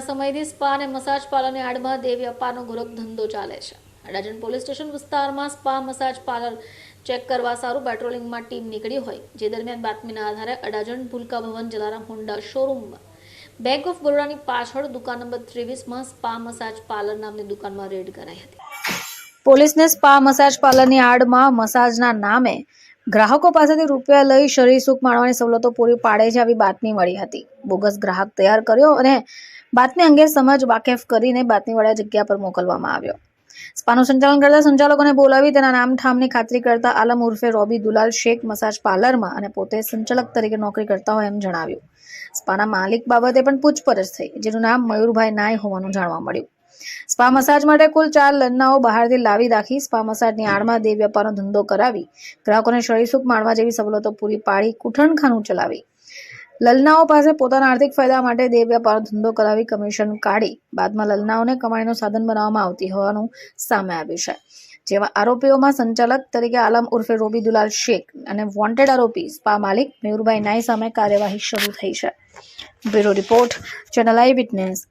સમયથી સ્પા અને મસાજ પાર્લરની આડમાં દેવી અપાનો ગોરખ ધંધો ચાલે છે. અડાજણ પોલીસ સ્ટેશન વિસ્તારમાં સ્પા, મસાજ પાર્લર ચેક કરવા સારું પેટ્રોલિંગમાં ટીમ નીકળી હોય, જે દરમિયાન બાતમીના આધારે અડાજણ ભૂલકા ભવન જલારામ હોન્ડા શોરૂમમાં બેંક ઓફ બરોડાની પાછળ દુકાન નંબર ત્રેવીસમાં સ્પા, મસાજ પાર્લર નામની દુકાનમાં રેડ કરાઈ હતી. પોલીસને સ્પા, મસાજ પાર્લરની આડમાં મસાજના નામે ગ્રાહકો પાસેથી રૂપિયા લઈ શરીર સુખ માણવાની સવલતો પૂરી પાડે છે આવી બાતમી મળી હતી. બોગસ ગ્રાહક તૈયાર કર્યો અને બાતમી અંગે સમજ વાકેફ કરીને બાતમીવાળા જગ્યા પર મોકલવામાં આવ્યો. સ્પાનું સંચાલન કરતા સંચાલકોને બોલાવી તેના નામ ખાતરી કરતા આલમ ઉર્ફે રોબી દુલાલ શેખ મસાજ પાર્લરમાં અને પોતે સંચાલક તરીકે નોકરી કરતા હોય એમ જણાવ્યું. સ્પાના માલિક બાબતે પણ પૂછપરછ થઈ, જેનું નામ મયુરભાઈ નાય હોવાનું જાણવા મળ્યું. સ્પા મસાજ માટે કુલ ચાર લન્નાઓ બહારથી લાવી રાખી સ્પા મસાજની આડમાં દેહ વેપારનો ધંધો કરાવી, ગ્રાહકોને શરીસુખ માણવા જેવી સવલતો પૂરી પાડી, કુઠણખાનું ચલાવી. લલનાઓ પાસે પોતાના આર્થિક ફાયદા માટે દેહ વેપારનો ધંધો કરાવી કમિશન કાઢી. બાદમાં લલનાઓને કમાણીનું સાધન બનાવવામાં આવતી હોવાનું સામે આવ્યું છે. જેવા આરોપીઓમાં સંચાલક તરીકે આલમ ઉર્ફે રોબી દુલાલ શેખ અને વોન્ટેડ આરોપી સ્પા માલિક મેયુરભાઈ નાઈ સામે કાર્યવાહી શરૂ થઈ છે. Bureau report, channel I witness.